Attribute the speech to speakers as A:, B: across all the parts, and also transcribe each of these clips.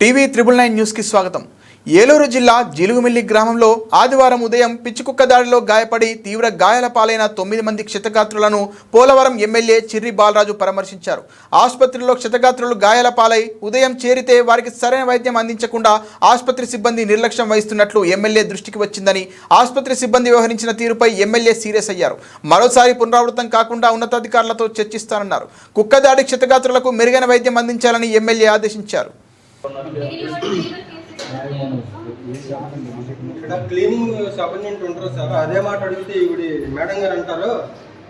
A: TV triple nine న్యూస్కి స్వాగతం. ఏలూరు జిల్లా జిలుగుమిల్లి గ్రామంలో ఆదివారం ఉదయం పిచ్చుకుక్క దాడిలో గాయపడి తీవ్ర గాయాల పాలైన తొమ్మిది మంది క్షతగాత్రులను పోలవరం ఎమ్మెల్యే చిర్రి బాలరాజు పరామర్శించారు. ఆసుపత్రిలో క్షతగాత్రులు గాయాల పాలై ఉదయం చేరితే వారికి సరైన వైద్యం అందించకుండా ఆసుపత్రి సిబ్బంది నిర్లక్ష్యం వహిస్తున్నట్లు ఎమ్మెల్యే దృష్టికి వచ్చిందని ఆసుపత్రి సిబ్బంది వ్యవహరించిన తీరుపై ఎమ్మెల్యే సీరియస్ అయ్యారు. మరోసారి పునరావృతం కాకుండా ఉన్నతాధికారులతో చర్చిస్తానన్నారు. కుక్క దాడి క్షతగాత్రులకు మెరుగైన వైద్యం అందించాలని ఎమ్మెల్యే ఆదేశించారు.
B: ఇక్కడ క్లీనింగ్ సబర్డెంట్ ఉంటారు సార్. అదే మాట అడిగితే ఇవిడి మేడం గారు అంటారు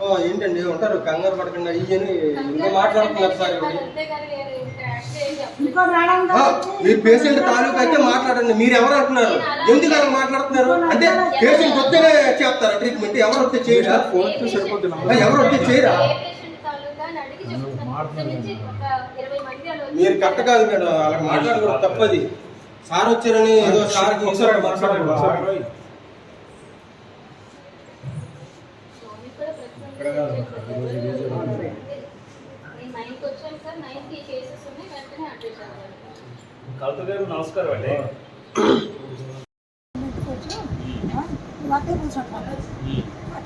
B: "ఓ, ఏంటండి? ఉంటారు కంగారు పడకుండా ఇవని ఇంకా మాట్లాడుతున్నారు సార్ మీరు పేషెంట్ తాలూకా అయితే మాట్లాడండి. మీరు ఎవరు అంటున్నారు? ఎందుకు అలా మాట్లాడుతున్నారు? అంటే పేషెంట్ వస్తేనే చేస్తారా ట్రీట్మెంట్ ఎవరు వస్తే చేయరా? ఎవరు వస్తే చేయరా? మీరు కరెక్ట్ కాదు మేడం అలా మాట్లాడకూడదు తప్పది సార్ వచ్చారని ఏదో సార్ ఒకసారి
C: గారు నమస్కారం అండి
D: కూర్చోండి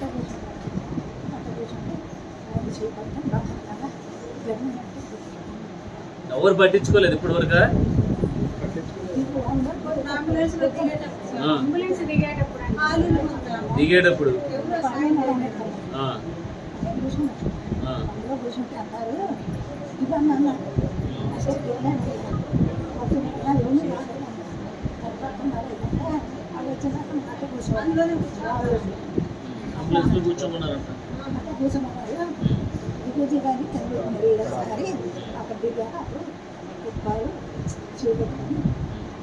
D: కూర్చోండి కూర్చోండి అది చేపడతాం బాగా జగన్ అంటే
C: ఎవరు పట్టించుకోలేదు ఇప్పటి వరకు
D: దిగేటప్పుడు.
C: అంబులెన్స్లో కూర్చోమన్నారంట.
D: కూర్చోమన్నారు?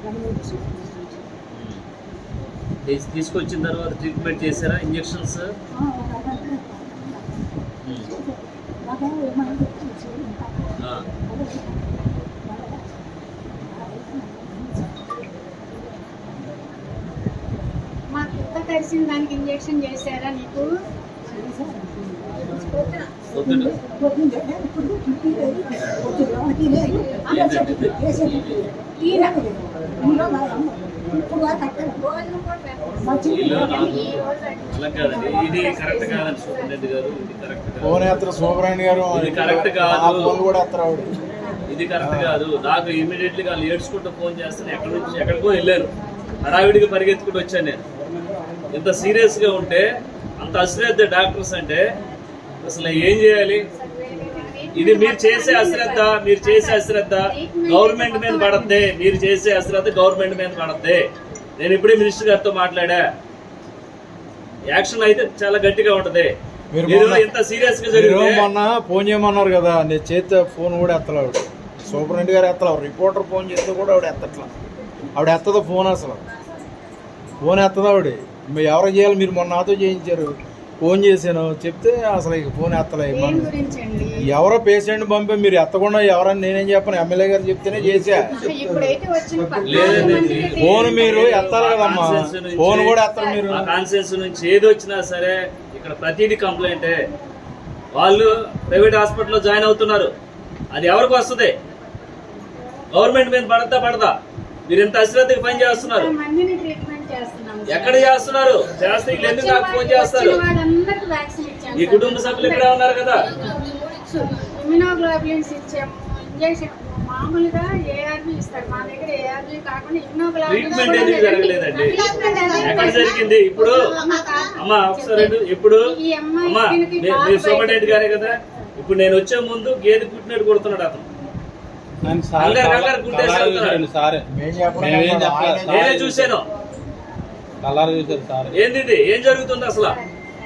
D: గమనించి
C: తీస్- తీసుకొచ్చిన తర్వాత ట్రీట్మెంట్ చేశారా? ఇంజెక్షన్స్
E: మా కుక్క కరిసిన దానికి ఇంజెక్షన్ చేశారా నీకు?
C: కాదండి. సూపరింటెండెంట్ గారు ఇది కరెక్ట్ కాదు.
F: కూడా ఎత్తరు ఆవిడ.
C: ఇది కరెక్ట్ కాదు. నాకు ఇమీడియట్లీ వాళ్ళు ఏడ్చుకుంటూ ఫోన్ చేస్తాను ఎక్కడి నుంచి ఎక్కడికో వెళ్ళారు. హడావిడిగా పరిగెత్తుకుంటూ వచ్చాను నేను. ఇంత సీరియస్గా ఉంటే అంత అశ్రద్ధ డాక్టర్స్ అంటే అసలు ఏం చేయాలి? ఇది మీరు చేసే అశ్రద్ధ మీరు చేసే అశ్రద్ధ గవర్నమెంట్ మీద పడద్ది. మీరు చేసే అశ్రద్ధ గవర్నమెంట్ మీద పడద్ది. నేను ఇప్పుడే మినిస్టర్ గారితో మాట్లాడా. యాక్షన్ అయితే చాలా గట్టిగా ఉంటది.
F: మొన్న- ఫోన్ చేయమన్నారు కదా నేను చేస్తే ఫోన్ కూడా ఎత్తలే ఆవిడ సూపరింటెండెంట్ గారు ఎత్తలే రిపోర్టర్ ఫోన్ చేస్తే కూడా ఆవిడ ఎత్తట్లా. ఆవిడ ఎత్తదు ఫోన్ అసలు. ఫోన్ ఎత్తదు ఆవిడ. ఎవరు చేయాలి? మీరు మొన్న నాతో చేయించారు. ఫోన్ చేశాను. చెప్తే అసలు ఇక ఫోన్ ఎత్తలే. ఎవరో పేషెంట్ పంపే మీరు ఎత్తకుండా ఎవరని నేనేం చెప్పను. ఎమ్మెల్యే గారు చెప్తేనే చేశా.
E: మందికి
F: ఫోన్ మీరు ఎత్తాలి కదమ్మా. ఫోన్ కూడా ఎత్తరు మీరు.
C: కాన్సెన్స్ నుంచి ఏది వచ్చినా సరే ఇక్కడ ప్రతిదీ కంప్లైంటే వాళ్ళు ప్రైవేట్ హాస్పిటల్లో జాయిన్ అవుతున్నారు. అది ఎవరికి వస్తుంది? గవర్నమెంట్ మీద పడతా పడదా? మీరు ఎంత అశ్రద్ధకి పని చేస్తున్నారు. ఎక్కడ చేస్తున్నారు? చేస్తే ఎందుకు నాకు ఫోన్ చేస్తారు? ఈ కుటుంబ సభ్యులు ఇక్కడ ఉన్నారు కదా?
E: ఇమ్యునోగ్లోబులిన్స్ ఇచ్చాము ఇంజెక్షన్ మామూలుగా ఏఆర్బి ఇస్తారు. మా దగ్గర ఏఆర్బి కాకుండా
C: ట్రీట్మెంట్ జరగలేదండి. ఎక్కడ జరిగింది? ఇప్పుడు అమ్మా ఒకసారి. ఇప్పుడు
E: ఈ అమ్మాయి
C: అమ్మా మీ- మీరు గారే కదా. ఇప్పుడు నేను వచ్చే ముందు గేదె పుట్టినట్టు కొడుతున్నాడు అతను. నేనే చూశాను.
G: కలర్ చూసారు సార్.
C: ఏంది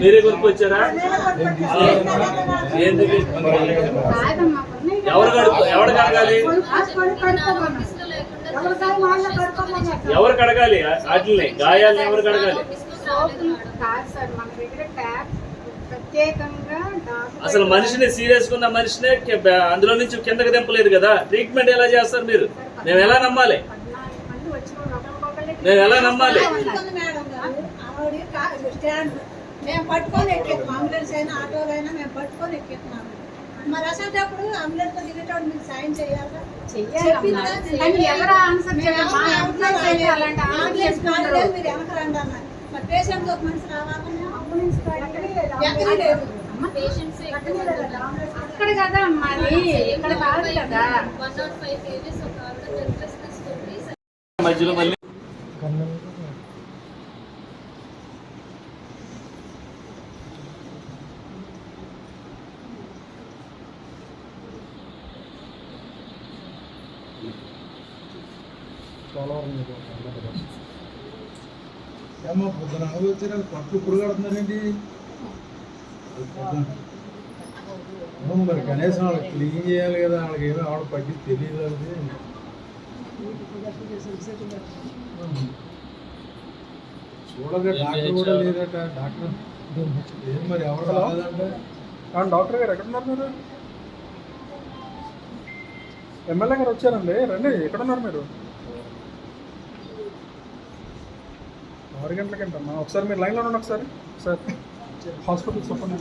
C: మీరే కొనుక్కొచ్చారా?
E: వచ్చారా
C: ఎవరు కడుపు ఎవరు కడగాలి? ఎవరు కడగాలి? వాటిని గాయాలని ఎవరు కడగాలి? అసలు మనిషిని సీరియస్ ఉన్న మనిషినే అందులో నుంచి కిందకి దింపలేదు కదా. ట్రీట్మెంట్ ఎలా చేస్తారు మీరు? మేము ఎలా నమ్మాలి
E: పద్నాలుగు మంది వచ్చిన వాళ్ళు
C: మేము ఎలా నమ్మాలి?
D: మేము పట్టుకొని ఎక్కేస్తాం అంబులెన్స్ అయినా ఆటోలు అయినా మేము పట్టుకొని ఎక్కేస్తున్నాము మరి అసలు అంబులెన్స్ దిగేటప్పుడు మీరు సాయం చేయాలా? వెనక రండి అన్నారు. పేషెంట్ ఒక మనిషి అంబులెన్స్ లేదు
E: అక్కడ కదా మరి ఇక్కడ కాదు కదా.
C: మధ్యలో మళ్ళీ
F: పోలవరం మీకు అందరికీ తెలుసు. ఏమ్మా పొద్దున ఆవులు వచ్చారు పట్లు ఇప్పుడు కడుతున్నారండి అవును మరి కనీసం వాళ్ళకి క్లీన్ చేయాలి కదా వాళ్ళకి ఏమో ఆవిడ పట్టి తెలియదు అది చూడగా డాక్టర్ కూడా లేదట డాక్టర్. ఏం మరి ఎవరు
H: డాక్టర్ గారు ఎక్కడున్నారు మీరు? ఎమ్మెల్యే గారు వచ్చారండి రండి ఎక్కడున్నారు మీరు? ఆరు గంటలకేంటమ్మా? ఒకసారి మీరు లైన్లో ఉండండి ఒకసారి. సార్ హాస్పిటల్ చెప్పండి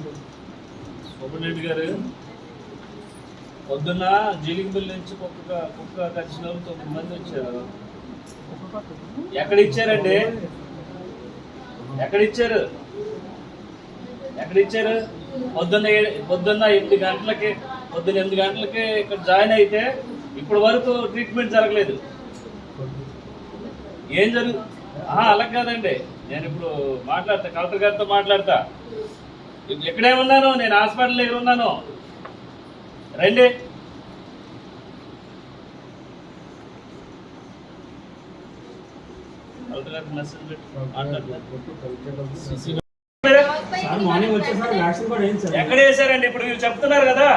C: సూపరింటెండెంట్ గారు. పొద్దున్న జీలింగ్ నుంచి కుక్క కుక్క కలిసిన వాళ్ళు తొమ్మిది మంది వచ్చారు. ఎక్కడ ఇచ్చారండి? ఎక్కడ ఇచ్చారు? ఎక్కడ ఇచ్చారు? పొద్దున్న పొద్దున్న ఎనిమిది గంటలకి పొద్దున్న ఎనిమిది గంటలకి ఇక్కడ జాయిన్ అయితే ఇప్పటి వరకు ట్రీట్మెంట్ జరగలేదు. ఏం జరుగు అలా కాదండి. నేను ఇప్పుడు మాట్లాడతా కలెక్టర్ గారితో మాట్లాడతా. ఎక్కడే ఉన్నాను? నేను హాస్పిటల్ దగ్గర ఉన్నాను. రండి. ఎక్కడ వేశారండి ఇప్పుడు మీరు చెప్తున్నారు కదా.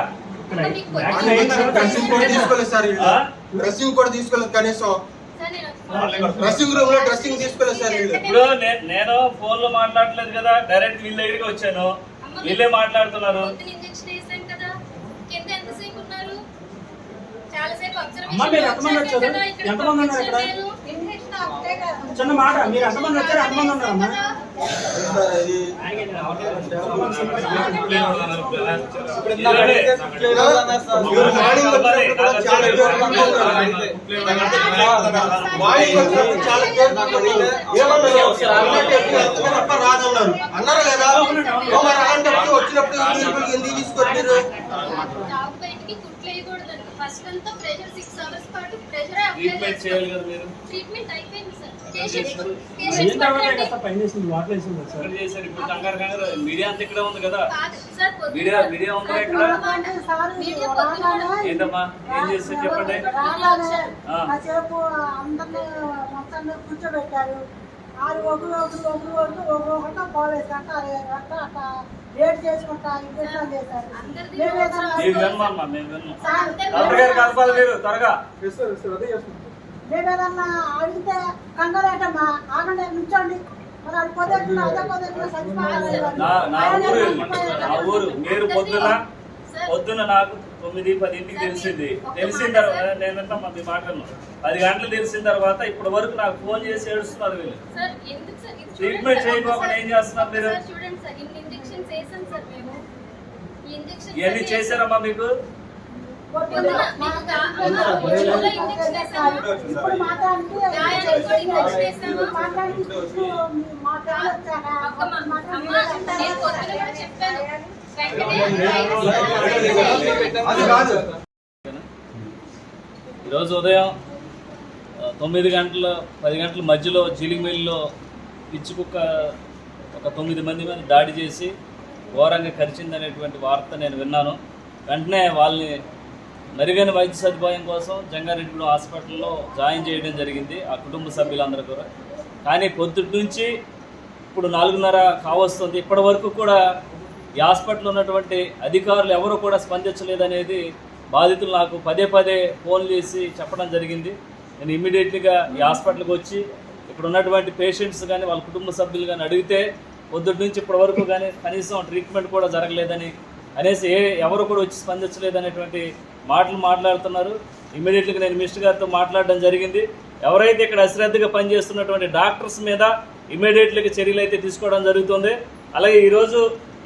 B: డ్రెస్సింగ్ కూడా తీసుకోలేదు? డ్రెస్సింగ్ కూడా తీసుకోలేదు కనీసం.
I: సార్ నేను
B: డ్రెస్సింగ్ రూమ్లో డ్రెస్సింగ్ తీసుకోలేదు సార్
C: ఇప్పుడు నేను ఫోన్లో మాట్లాడట్లేదు కదా. డైరెక్ట్ వీళ్ళ దగ్గరికి వచ్చాను. వీళ్ళే మాట్లాడుతున్నారు
I: పొద్దున ఇంజెక్షన్ వేసాం కదా కింద ఎంతసేపు ఉన్నారు చాలాసేపు
G: అమ్మా, మీరు ఎంతమంది వచ్చారు? ఎంతమంది ఉన్నారు ఇక్కడ?
D: కాదు
G: చిన్న మాట మీరు ఎంతమంది వచ్చారు ఎంతమంది ఉన్నారమ్మా
B: మీరు అన్నారు మరి అలాంటప్పుడు వచ్చినప్పుడు
I: ఫస్ట్ అంతా ప్రెషర్ సిక్స్ అవర్స్ పాటు ప్రెషర్ అప్లై
C: చేయాలి కదా మీరు?
I: ట్రీట్మెంట్ అయిపోయింది సార్.
C: కంగారు మీడియా అంతా ఇక్కడే ఉంది కదా. మీడియా మీడియా ఉందా ఇక్కడ?
I: మీడియా పొద్దున
C: ఏంటమ్మా? ఏం చేస్తారు? చెప్పండి.
D: కూర్చోబెట్టారు. ఆరు ఒకరు ఒకరు ఒకరు ఒకరు ఒకరు ఒకరితో పోలేదు అంటే అరవై గంట అట్లా లేట్ చేసుకుంటా చేశారు మేమేదన్నా అడిగితే కంగారేటమ్మా ఆగండి నుంచోండి.
C: నా ఊరు మీరు పొద్దున పొద్దున నాకు తొమ్మిది పదింటికి తెలిసింది. తెలిసిన తర్వాత నేను వింటా మంది మాటలను పది గంటలు తెలిసిన తర్వాత ఇప్పటి వరకు నాకు ఫోన్ చేసి ఏడుస్తున్నారు వీళ్ళు. ట్రీట్మెంట్. చేయకపోకుండా ఏం చేస్తున్నారు మీరు? ఇవన్నీ చేశారమ్మా మీకు?
D: ఇప్పుడు
C: ఈరోజు ఉదయం తొమ్మిది గంటల పది గంటల మధ్యలో జీలింగమిల్లిలో పిచ్చి కుక్క ఒక తొమ్మిది మంది మీద దాడి చేసి ఘోరంగా కరిచిందనేటువంటి వార్త నేను విన్నాను. వెంటనే వాళ్ళని మెరుగైన వైద్య సదుపాయం కోసం జంగారెడ్డిలో హాస్పిటల్లో జాయిన్ చేయడం జరిగింది. ఆ కుటుంబ సభ్యులందరూ కూడా. కానీ పొద్దుటి నుంచి ఇప్పుడు నాలుగున్నర కావస్తుంది. ఇప్పటి వరకు కూడా ఈ హాస్పిటల్ ఉన్నటువంటి అధికారులు ఎవరు కూడా స్పందించలేదనేది బాధితులు నాకు పదే పదే ఫోన్ చేసి చెప్పడం జరిగింది. నేను ఇమ్మీడియట్లీగా ఈ హాస్పిటల్కి వచ్చి ఇక్కడ ఉన్నటువంటి పేషెంట్స్ కానీ వాళ్ళ కుటుంబ సభ్యులు కానీ అడిగితే పొద్దుటి నుంచి ఇప్పటి వరకు కానీ కనీసం ట్రీట్మెంట్ కూడా జరగలేదని అనేసి ఏ ఎవరు కూడా వచ్చి స్పందించలేదనేటువంటి మాటలు మాట్లాడుతున్నారు. ఇమీడియట్గా నేను మినిస్టర్ గారితో మాట్లాడడం జరిగింది. ఎవరైతే ఇక్కడ అశ్రద్ధగా పనిచేస్తున్నటువంటి డాక్టర్స్ మీద ఇమీడియట్గా చర్యలు అయితే తీసుకోవడం జరుగుతుంది. అలాగే ఈరోజు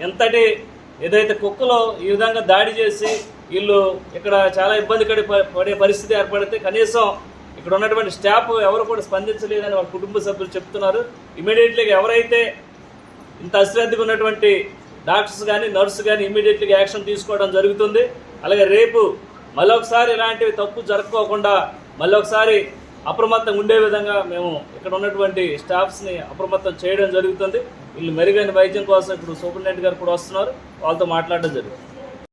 C: ఎంతటి ఏదైతే కుక్కలో ఈ విధంగా దాడి చేసి వీళ్ళు ఇక్కడ చాలా ఇబ్బంది పడే పడే పరిస్థితి ఏర్పడితే కనీసం ఇక్కడ ఉన్నటువంటి స్టాఫ్ ఎవరు కూడా స్పందించలేదని వాళ్ళ కుటుంబ సభ్యులు చెప్తున్నారు. ఇమీడియట్లీగా ఎవరైతే ఇంత అశ్రద్ధగా ఉన్నటువంటి డాక్టర్స్ కానీ నర్సు కానీ ఇమీడియట్లీగా యాక్షన్ తీసుకోవడం జరుగుతుంది. అలాగే రేపు మళ్ళొకసారి ఇలాంటివి తప్పు జరుపుకోకుండా మళ్ళొకసారి అప్రమత్తంగా ఉండే విధంగా మేము ఇక్కడ ఉన్నటువంటి స్టాఫ్స్ని అప్రమత్తం చేయడం జరుగుతుంది. వీళ్ళు మెరుగైన వైద్యం కోసం ఇప్పుడు సూపరింటెండెంట్ గారు కూడా వస్తున్నారు. వాళ్ళతో మాట్లాడడం జరుగుతుంది.